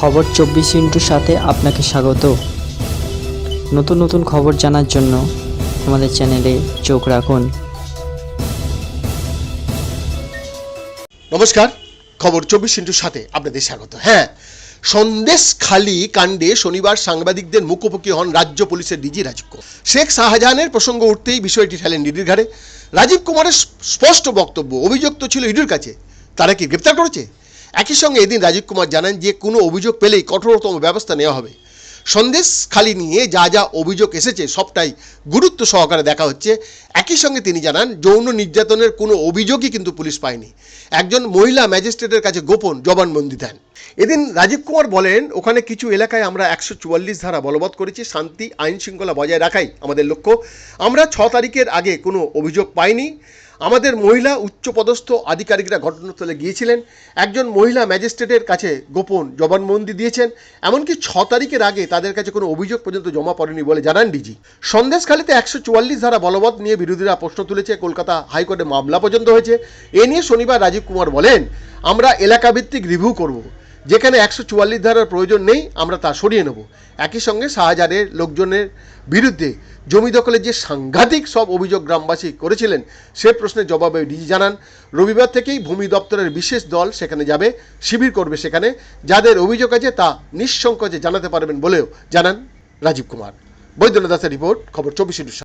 খবর চব্বিশ ইন্টুর সাথে আপনাকে স্বাগত। নতুন নতুন খবর জানার জন্য আমাদের চ্যানেলে চোখ রাখুন। নমস্কার, খবর চব্বিশ ইন্টুর সাথে আপনাদের স্বাগত। হ্যাঁ সন্দেশখালি কাণ্ডে শনিবার সাংবাদিকদের মুখোমুখি হন রাজ্য পুলিশের ডিজি রাজীব কুমার। শেখ শাহজাহানের প্রসঙ্গ উঠতেই বিষয়টি ঠেলেন ইডির ঘাড়ে। রাজীব কুমারের স্পষ্ট বক্তব্য, অভিযুক্ত ছিল ইডির কাছে। তারা কি গ্রেপ্তার করেছে? একই সঙ্গে এদিন রাজীব কুমার জানান যে কোনো অভিযোগ পেলেই কঠোরতম ব্যবস্থা নেওয়া হবে। সন্দেশ খালি নিয়ে যা যা অভিযোগ এসেছে সবটাই গুরুত্ব সহকারে দেখা হচ্ছে। একই সঙ্গে তিনি জানান, যৌন নির্যাতনের কোনো অভিযোগই কিন্তু পুলিশ পায়নি। একজন মহিলা ম্যাজিস্ট্রেটের কাছে গোপন জবানবন্দি দেন। এদিন রাজীব কুমার বলেন, ওখানে কিছু এলাকায় আমরা একশো চুয়াল্লিশ ধারা বলবৎ করেছি, শান্তি আইন শৃঙ্খলা বজায় রাখাই আমাদের লক্ষ্য। আমরা ছ তারিখের আগে কোনো অভিযোগ পাইনি। আমাদের মহিলা উচ্চপদস্থ আধিকারিকরা ঘটনাস্থলে গিয়েছিলেন। একজন মহিলা ম্যাজিস্ট্রেটের কাছে গোপন জবানবন্দি দিয়েছেন। এমনকি ছ তারিখের আগে তাদের কাছে কোনো অভিযোগ পর্যন্ত জমা পড়েনি বলে জানান ডিজি। সন্দেশখালীতে একশো চুয়াল্লিশ ধারা বলবৎ নিয়ে বিরোধীরা প্রশ্ন তুলেছে, কলকাতা হাইকোর্টে মামলা পর্যন্ত হয়েছে। এ নিয়ে শনিবার রাজীব কুমার বলেন, আমরা এলাকাভিত্তিক রিভিউ করব। যেখানে একশো চুয়াল্লিশ ধারার প্রয়োজন নেই, আমরা তা সরিয়ে নেব। একই সঙ্গে শাহজাহানের লোকজনের বিরুদ্ধে জমি দখলের যে সাংঘাতিক সব অভিযোগ গ্রামবাসী করেছিলেন, সে প্রশ্নের জবাবে ডিজি জানান, রবিবার থেকেই ভূমি দপ্তরের বিশেষ দল সেখানে যাবে, শিবির করবে সেখানে, যাদের অভিযোগ আছে তা নিঃসংকোচে জানাতে পারবেন বলেও জানান রাজীব কুমার। বৈদ্যনাথ দাসের রিপোর্ট, খবর চব্বিশ